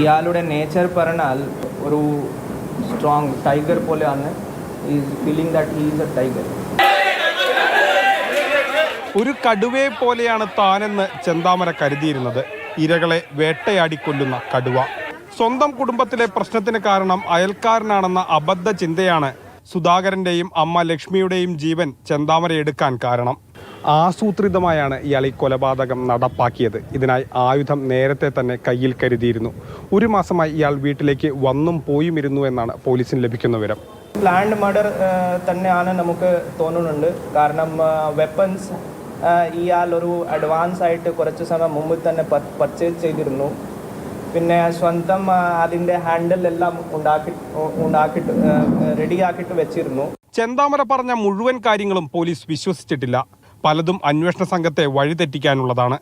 ഇയാളുടെ നേച്ചർ പറഞ്ഞാൽ ഒരു സ്ട്രോങ് ടൈഗർ പോലെയാണ്. Is feeling that he is a tiger ഒരു കടുവയെ പോലെയാണ് താനെന്ന് ചെന്താമര കരുതിയിരുന്നത്. ഇരകളെ വേട്ടയാടിക്കൊല്ലുന്ന കടുവ. സ്വന്തം കുടുംബത്തിലെ പ്രശ്നത്തിന് കാരണം അയൽക്കാരനാണെന്ന അബദ്ധ ചിന്തയാണ് സുധാകരന്റെയും അമ്മ ലക്ഷ്മിയുടെയും ജീവൻ ചെന്താമര എടുക്കാൻ കാരണം. ആസൂത്രിതമായാണ് ഇയാൾ ഈ കൊലപാതകം നടപ്പാക്കിയത്. ഇതിനായി ആയുധം നേരത്തെ തന്നെ കയ്യിൽ കരുതിയിരുന്നു. ഒരു മാസമായി ഇയാൾ വീട്ടിലേക്ക് വന്നും പോയും ഇരുന്നു എന്നാണ് പോലീസിന് ലഭിക്കുന്ന വിവരം. പ്ലാൻഡ് മർഡർ തന്നെയാണ് നമുക്ക് തോന്നുന്നുണ്ട്. കാരണം വെപ്പൺസ് ഇയാൾ ഒരു അഡ്വാൻസ് ആയിട്ട് കുറച്ച് സമയം മുമ്പ് തന്നെ പർച്ചേസ് ചെയ്തിരുന്നു. പിന്നെ സ്വന്തം അതിന്റെ ഹാൻഡിൽ എല്ലാം ഉണ്ടാക്കി ഉണ്ടാക്കിയിട്ട് റെഡിയാക്കിയിട്ട് വെച്ചിരുന്നു. ചെന്താമര പറഞ്ഞ മുഴുവൻ കാര്യങ്ങളും പോലീസ് വിശ്വസിച്ചിട്ടില്ല. പലതും അന്വേഷണ സംഘത്തെ വഴിതെറ്റിക്കാനുള്ളതാണ്.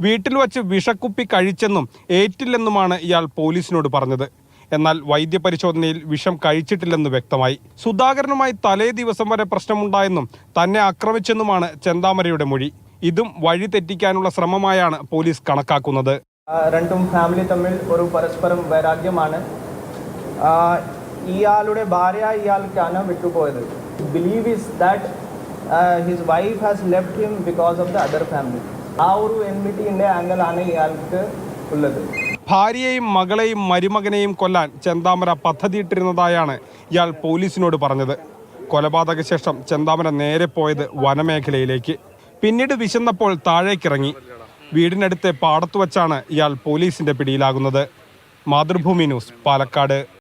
വീട്ടിൽ വച്ച് വിഷക്കുപ്പി കഴിച്ചെന്നും ഏറ്റില്ലെന്നുമാണ് ഇയാൾ പോലീസിനോട് പറഞ്ഞത്. എന്നാൽ വൈദ്യപരിശോധനയിൽ വിഷം കഴിച്ചിട്ടില്ലെന്ന് വ്യക്തമായി. സുധാകരനുമായി തലേ ദിവസം വരെ പ്രശ്നമുണ്ടായെന്നും തന്നെ ആക്രമിച്ചെന്നുമാണ് ചെന്താമരയുടെ മൊഴി. ഇതും വഴി തെറ്റിക്കാനുള്ള ശ്രമമായാണ് പോലീസ് കണക്കാക്കുന്നത്. രണ്ടും ഫാമിലി തമ്മിൽ ഒരു പരസ്പരം വൈരാഗ്യമാണ്. ഇയാളുടെ ഭാര്യ ഇയാൾക്കാണ് വിട്ടുപോയത്. Believe is that his wife has left him because of the other family ആ ഒരു എൻമിറ്റിന്റെ ആംഗിളാണ് ഇയാൾക്ക് ഉള്ളത്. ഭാര്യയെയും മകളെയും മരുമകനെയും കൊല്ലാൻ ചെന്താമര പദ്ധതിയിട്ടിരുന്നതായാണ് ഇയാൾ പോലീസിനോട് പറഞ്ഞത്. കൊലപാതക ശേഷം ചെന്താമര നേരെ പോയത് വനമേഖലയിലേക്ക്. പിന്നീട് വിശന്നപ്പോൾ താഴേക്കിറങ്ങി. വീടിനടുത്തെ പാടത്തു വച്ചാണ് ഇയാൾ പോലീസിന്റെ പിടിയിലാകുന്നത്. മാതൃഭൂമി ന്യൂസ് പാലക്കാട്.